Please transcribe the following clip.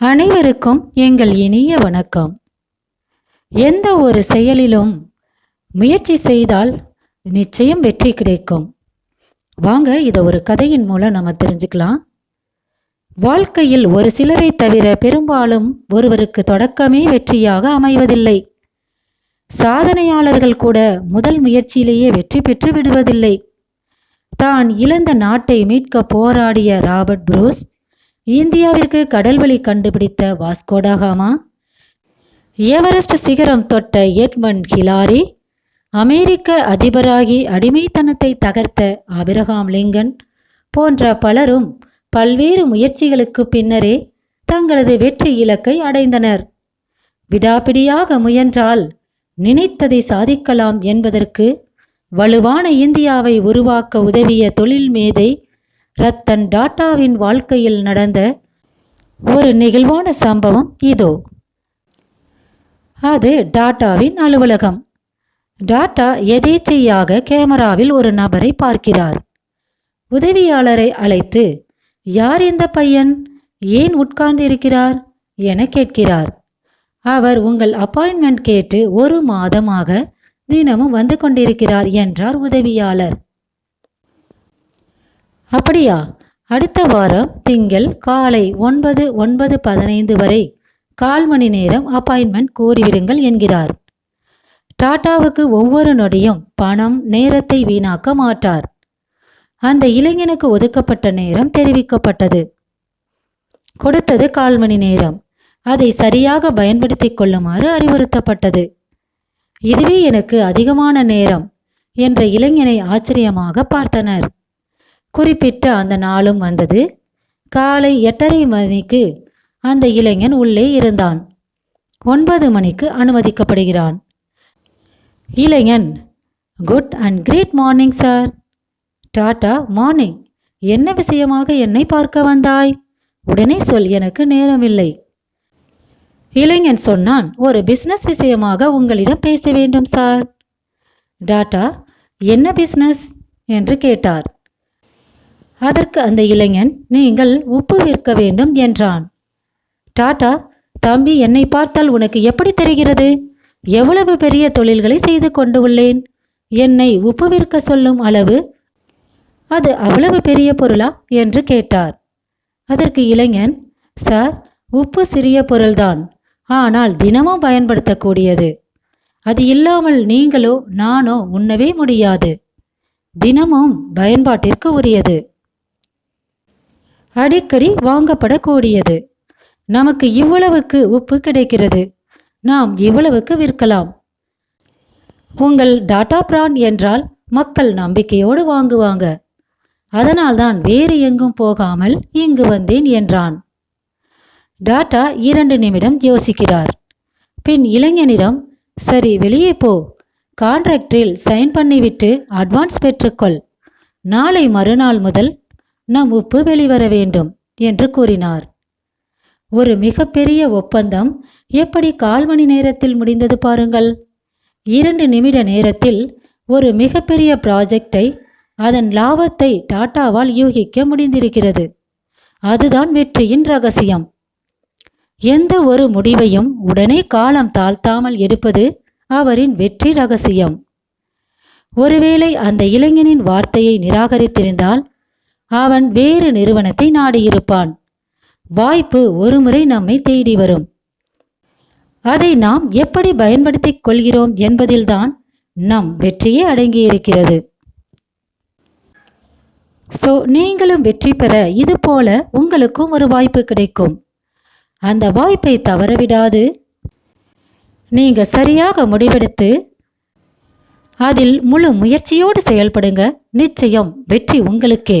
அனைவருக்கும் எங்கள் இனிய வணக்கம். எந்த ஒரு செயலிலும் முயற்சி செய்தால் நிச்சயம் வெற்றி கிடைக்கும். வாங்க இதை ஒரு கதையின் மூலம் நம்ம தெரிஞ்சுக்கலாம். வாழ்க்கையில் ஒரு சிலரை தவிர பெரும்பாலும் ஒருவருக்கு தொடக்கமே வெற்றியாக அமைவதில்லை. சாதனையாளர்கள் கூட முதல் முயற்சியிலேயே வெற்றி பெற்று விடுவதில்லை. தான் இழந்த நாட்டை மீட்க போராடிய ராபர்ட் புரூஸ் இந்தியாவிற்கு கடல்வழி கண்டுபிடித்த வாஸ்கோடாகாமா எவரெஸ்ட் சிகரம் தொட்ட எட்மண்ட் ஹிலாரி அமெரிக்க அதிபராகி அடிமைத்தனத்தை தகர்த்த ஆபிரகாம் லிங்கன் போன்ற பலரும் பல்வேறு முயற்சிகளுக்கு பின்னரே தங்களது வெற்றி இலக்கை அடைந்தனர். விடாபிடியாக முயன்றால் நினைத்ததை சாதிக்கலாம் என்பதற்கு வலுவான இந்தியாவை உருவாக்க உதவிய தொழில் மேதை ரத்தன் டாட்டாவின் வாழ்க்கையில் நடந்த ஒரு நெகிழ்வான சம்பவம் இதோ. அது டாட்டாவின் அலுவலகம். டாட்டா எதேச்சையாக கேமராவில் ஒரு நபரை பார்க்கிறார். உதவியாளரை அழைத்து யார் இந்த பையன்? ஏன் உட்கார்ந்து இருக்கிறார் என கேட்கிறார். அவர் உங்கள் அப்பாயின்மெண்ட் கேட்டு ஒரு மாதமாக தினமும் வந்து கொண்டிருக்கிறார் என்றார் உதவியாளர். அப்படியா? அடுத்த வாரம் திங்கள் காலை ஒன்பது ஒன்பது பதினைந்து வரை கால் மணி நேரம் அப்பாயின்மெண்ட் கூறிவிடுங்கள் என்கிறார். டாட்டாவுக்கு ஒவ்வொரு நொடியும் பணம் நேரத்தை வீணாக்க மாட்டார். அந்த இளைஞனுக்கு ஒதுக்கப்பட்ட நேரம் தெரிவிக்கப்பட்டது. கொடுத்தது கால் மணி நேரம். அதை சரியாக பயன்படுத்திக் கொள்ளுமாறு அறிவுறுத்தப்பட்டது. இதுவே எனக்கு அதிகமான நேரம் என்ற இளைஞனை ஆச்சரியமாக பார்த்தனர். குறிப்பிட்ட அந்த நாளும் வந்தது. காலை எட்டரை மணிக்கு அந்த இளைஞன் உள்ளே இருந்தான். ஒன்பது மணிக்கு அனுமதிக்கப்படுகிறான். இளைஞன் good and great morning sir Tata morning என்ன விஷயமாக என்னை பார்க்க வந்தாய்? உடனே சொல் எனக்கு நேரமில்லை. இளைஞன் சொன்னான் ஒரு பிஸ்னஸ் விஷயமாக உங்களிடம் பேச வேண்டும் சார் டாட்டா என்ன பிஸ்னஸ் என்று கேட்டார். அதற்கு அந்த இளைஞன் நீங்கள் உப்பு விற்க வேண்டும் என்றான். டாடா தம்பி என்னை பார்த்தால் உனக்கு எப்படி தெரிகிறது? எவ்வளவு பெரிய தொழில்களை செய்து கொண்டு உள்ளேன் என்னை உப்பு விற்க சொல்லும் அளவு? அது அவ்வளவு பெரிய பொருளா? என்று கேட்டார். அதற்கு இளைஞன் சார் உப்பு சிறிய பொருள்தான். ஆனால் தினமும் பயன்படுத்தக்கூடியது. அது இல்லாமல் நீங்களோ நானோ உண்ணவே முடியாது. தினமும் பயன்பாட்டிற்கு உரியது. அடிக்கடி வாங்கப்படக்கூடியது. நமக்கு இவ்வளவுக்கு உப்பு கிடைக்கிறது. நாம் இவ்வளவுக்கு விற்கலாம். உங்கள் டாடா பிராண்ட் என்றால் மக்கள் நம்பிக்கையோடு வாங்குவாங்க. அதனால்தான் வேறு எங்கும் போகாமல் இங்கு வந்தேன் என்றான். டாட்டா இரண்டு நிமிடம் யோசிக்கிறார். பின் இளைஞனிடம் சரி வெளியே போ. கான்ட்ராக்டில் சைன் பண்ணிவிட்டு அட்வான்ஸ் பெற்றுக்கொள். நாளை மறுநாள் முதல் நம் உப்பு வெளிவர வேண்டும் என்று கூறினார். ஒரு மிகப்பெரிய ஒப்பந்தம் எப்படி கால் மணி நேரத்தில் முடிந்தது பாருங்கள். இரண்டு நிமிட நேரத்தில் ஒரு மிகப்பெரிய ப்ராஜெக்டை அதன் லாபத்தை டாட்டாவால் யூகிக்க முடிந்திருக்கிறது. அதுதான் வெற்றியின் ரகசியம். எந்த ஒரு முடிவையும் உடனே காலம் தாழ்த்தாமல் எடுப்பது அவரின் வெற்றி ரகசியம். ஒருவேளை அந்த இளைஞனின் வார்த்தையை நிராகரித்திருந்தால் அவன் வேறு நிறுவனத்தை நாடியிருப்பான். வாய்ப்பு ஒருமுறை நம்மை தேடி வரும். அதை நாம் எப்படி பயன்படுத்திக் கொள்கிறோம் என்பதில்தான் நம் வெற்றியே அடங்கியிருக்கிறது. ஸோ நீங்களும் வெற்றி பெற இது போல உங்களுக்கும் ஒரு வாய்ப்பு கிடைக்கும். அந்த வாய்ப்பை தவறவிடாது. நீங்க சரியாக முடிவெடுத்து அதில் முழு முயற்சியோடு செயல்படுங்க. நிச்சயம் வெற்றி உங்களுக்கே.